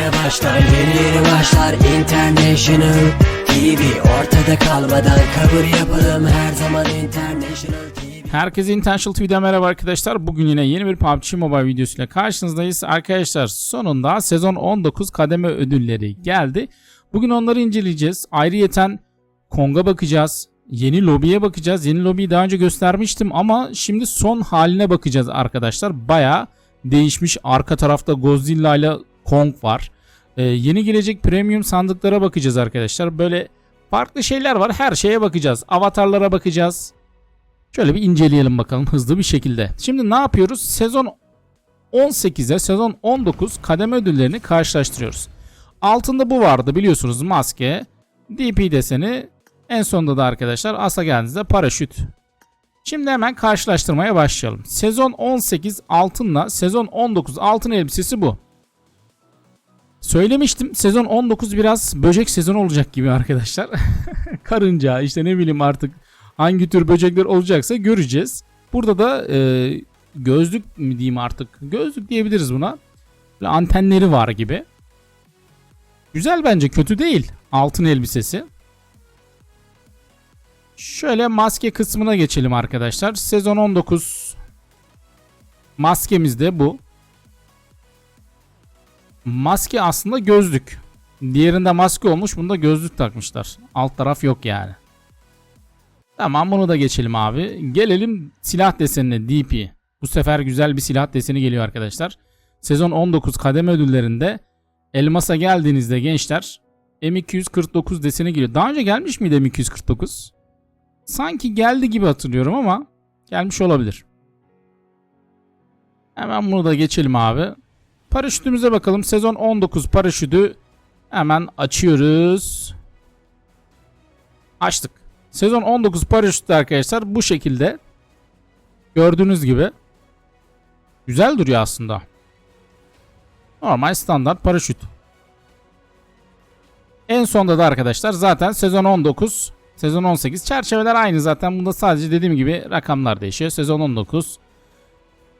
yeni başlar Yeni yeni başlar International TV Ortada kalmadan kabul yapalım Her zaman International TV Herkese Intentional TV'den merhaba arkadaşlar. Bugün yine yeni bir PUBG Mobile videosuyla karşınızdayız. Arkadaşlar sonunda sezon 19 kademe ödülleri geldi. Bugün onları inceleyeceğiz. Ayrıyeten Kong'a bakacağız. Yeni lobiye bakacağız. Yeni lobiyi daha önce göstermiştim ama şimdi son haline bakacağız arkadaşlar. Baya değişmiş. Arka tarafta Godzilla ile Kong var. Ee, yeni gelecek premium sandıklara bakacağız arkadaşlar. Böyle farklı şeyler var. Her şeye bakacağız. Avatarlara bakacağız. Şöyle bir inceleyelim bakalım hızlı bir şekilde. Şimdi ne yapıyoruz? Sezon 18'e sezon 19 kademe ödüllerini karşılaştırıyoruz. Altında bu vardı biliyorsunuz maske, DP deseni, en sonunda da arkadaşlar asa geldiğinizde paraşüt. Şimdi hemen karşılaştırmaya başlayalım. Sezon 18 altınla sezon 19 altın elbisesi bu. Söylemiştim sezon 19 biraz böcek sezonu olacak gibi arkadaşlar. Karınca işte ne bileyim artık hangi tür böcekler olacaksa göreceğiz. Burada da e, gözlük mü diyeyim artık gözlük diyebiliriz buna. Böyle antenleri var gibi. Güzel bence kötü değil altın elbisesi. Şöyle maske kısmına geçelim arkadaşlar. Sezon 19 maskemiz de bu. Maske aslında gözlük. Diğerinde maske olmuş bunda gözlük takmışlar. Alt taraf yok yani. Tamam bunu da geçelim abi. Gelelim silah desenine DP. Bu sefer güzel bir silah deseni geliyor arkadaşlar. Sezon 19 kademe ödüllerinde elmasa geldiğinizde gençler M249 deseni geliyor. Daha önce gelmiş miydi M249? Sanki geldi gibi hatırlıyorum ama gelmiş olabilir. Hemen bunu da geçelim abi. Paraşütümüze bakalım. Sezon 19 paraşütü hemen açıyoruz. Açtık. Sezon 19 paraşütü arkadaşlar bu şekilde. Gördüğünüz gibi. Güzel duruyor aslında. Normal standart paraşüt. En sonda da arkadaşlar zaten sezon 19, sezon 18 çerçeveler aynı zaten. Bunda sadece dediğim gibi rakamlar değişiyor. Sezon 19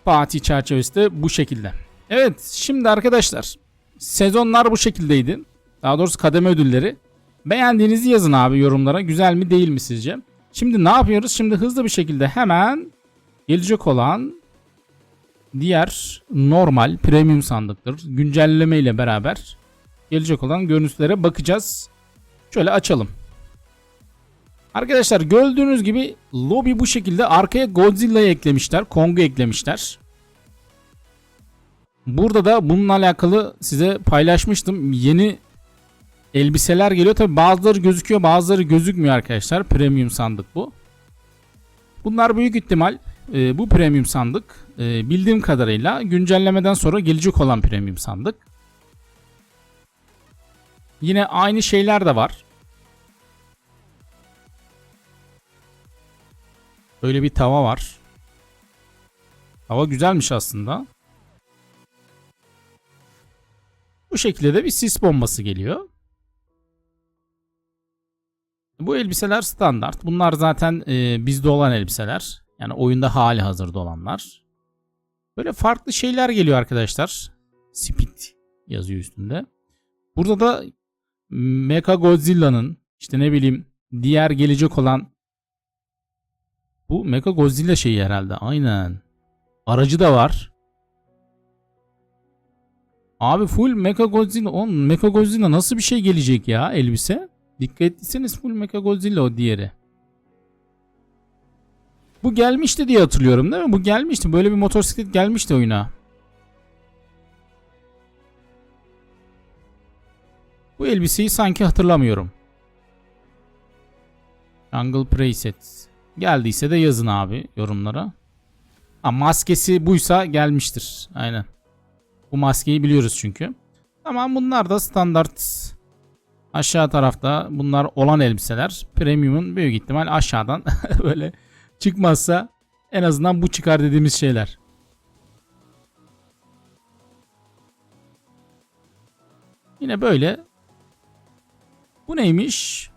Fatih çerçevesi de bu şekilde. Evet şimdi arkadaşlar sezonlar bu şekildeydi. Daha doğrusu kademe ödülleri. Beğendiğinizi yazın abi yorumlara. Güzel mi değil mi sizce? Şimdi ne yapıyoruz? Şimdi hızlı bir şekilde hemen gelecek olan diğer normal premium sandıktır. Güncelleme ile beraber gelecek olan görüntülere bakacağız. Şöyle açalım. Arkadaşlar gördüğünüz gibi lobby bu şekilde arkaya Godzilla'yı eklemişler. Kong'u eklemişler. Burada da bununla alakalı size paylaşmıştım. Yeni elbiseler geliyor. Tabi bazıları gözüküyor bazıları gözükmüyor arkadaşlar. Premium sandık bu. Bunlar büyük ihtimal e, bu premium sandık e, bildiğim kadarıyla güncellemeden sonra gelecek olan premium sandık. Yine aynı şeyler de var. Böyle bir tava var. Tava güzelmiş aslında. Bu şekilde de bir sis bombası geliyor. Bu elbiseler standart. Bunlar zaten e, bizde olan elbiseler. Yani oyunda hali hazırda olanlar. Böyle farklı şeyler geliyor arkadaşlar. Speed yazıyor üstünde. Burada da Mecha Godzilla'nın işte ne bileyim diğer gelecek olan bu Mecha Godzilla şeyi herhalde. Aynen. Aracı da var. Abi full Mecha Godzilla. On Mecha Godzilla nasıl bir şey gelecek ya elbise? Dikkat ettiyseniz full Mecha Godzilla o diğeri. Bu gelmişti diye hatırlıyorum değil mi? Bu gelmişti. Böyle bir motosiklet gelmişti oyuna. Bu elbiseyi sanki hatırlamıyorum. Jungle Preset. Geldiyse de yazın abi yorumlara. Ha, maskesi buysa gelmiştir. Aynen. Bu maskeyi biliyoruz çünkü. Tamam bunlar da standart aşağı tarafta bunlar olan elbiseler. Premium'un büyük ihtimal aşağıdan böyle çıkmazsa en azından bu çıkar dediğimiz şeyler. Yine böyle. Bu neymiş?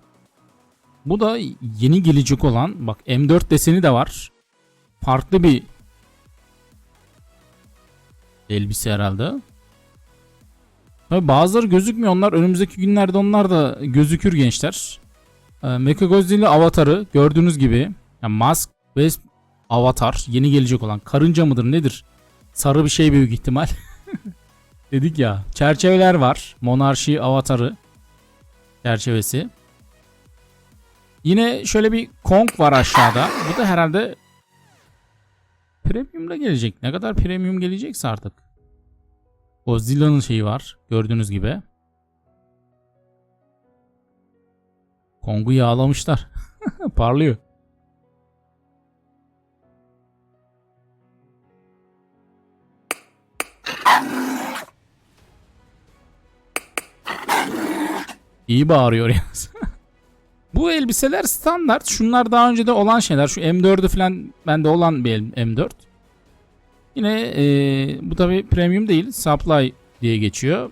Bu da yeni gelecek olan bak M4 deseni de var. Farklı bir elbise herhalde. Tabii bazıları gözükmüyor. Onlar önümüzdeki günlerde onlar da gözükür gençler. Ee, Mechagodzilla avatarı gördüğünüz gibi. Yani Mask ve avatar yeni gelecek olan karınca mıdır nedir? Sarı bir şey büyük ihtimal. Dedik ya. Çerçeveler var. Monarşi avatarı çerçevesi. Yine şöyle bir Kong var aşağıda. Bu da herhalde Premium'da gelecek. Ne kadar premium gelecekse artık. Godzilla'nın şeyi var. Gördüğünüz gibi. Kong'u yağlamışlar. Parlıyor. İyi bağırıyor yalnız. Bu elbiseler standart. Şunlar daha önce de olan şeyler. Şu M4'ü falan bende olan bir el- M4. Yine eee, bu tabi premium değil. Supply diye geçiyor.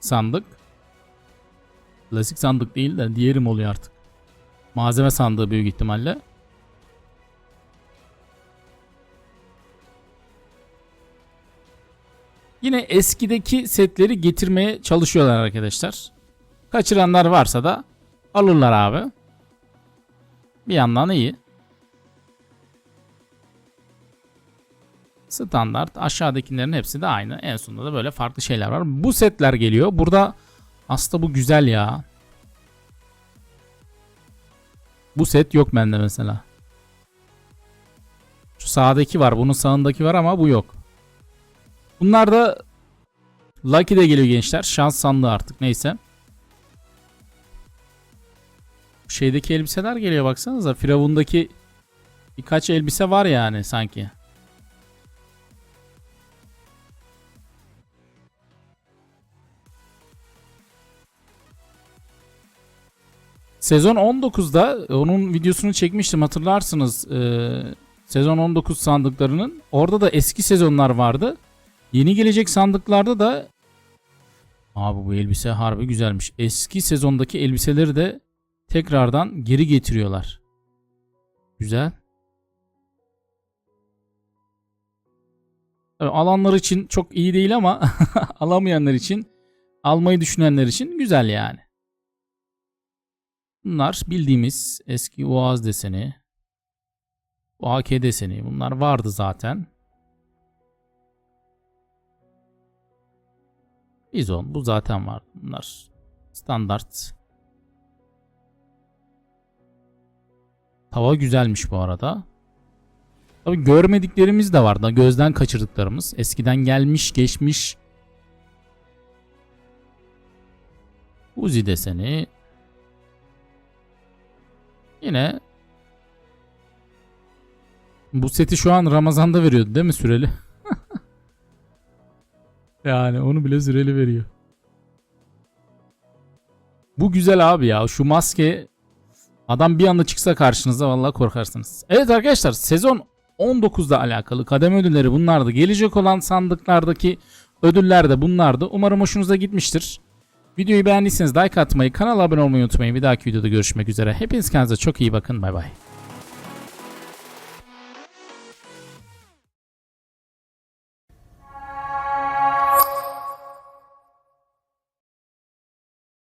Sandık. Klasik sandık değil de diğerim oluyor artık. Malzeme sandığı büyük ihtimalle. Yine eskideki setleri getirmeye çalışıyorlar arkadaşlar. Kaçıranlar varsa da alırlar abi. Bir yandan iyi. Standart aşağıdakilerin hepsi de aynı. En sonunda da böyle farklı şeyler var. Bu setler geliyor. Burada aslında bu güzel ya. Bu set yok bende mesela. Şu sağdaki var. Bunun sağındaki var ama bu yok. Bunlar da Lucky'de geliyor gençler. Şans sandığı artık neyse. Şeydeki elbiseler geliyor baksanıza. Firavundaki birkaç elbise var yani sanki. Sezon 19'da onun videosunu çekmiştim hatırlarsınız. Ee, sezon 19 sandıklarının. Orada da eski sezonlar vardı. Yeni gelecek sandıklarda da Abi bu elbise harbi güzelmiş. Eski sezondaki elbiseleri de tekrardan geri getiriyorlar. Güzel. Tabii alanlar için çok iyi değil ama alamayanlar için almayı düşünenler için güzel yani. Bunlar bildiğimiz eski Oğaz deseni, AK deseni bunlar vardı zaten. Bizon bu zaten var. Bunlar standart. Tava güzelmiş bu arada. Tabi görmediklerimiz de var da gözden kaçırdıklarımız. Eskiden gelmiş geçmiş. Uzi deseni. Yine bu seti şu an Ramazan'da veriyordu değil mi süreli? yani onu bile süreli veriyor. Bu güzel abi ya. Şu maske adam bir anda çıksa karşınıza vallahi korkarsınız. Evet arkadaşlar sezon 19'da alakalı kademe ödülleri bunlardı. Gelecek olan sandıklardaki ödüller de bunlardı. Umarım hoşunuza gitmiştir. Videoyu beğendiyseniz like atmayı, kanala abone olmayı unutmayın. Bir dahaki videoda görüşmek üzere. Hepiniz kendinize çok iyi bakın. Bay bay.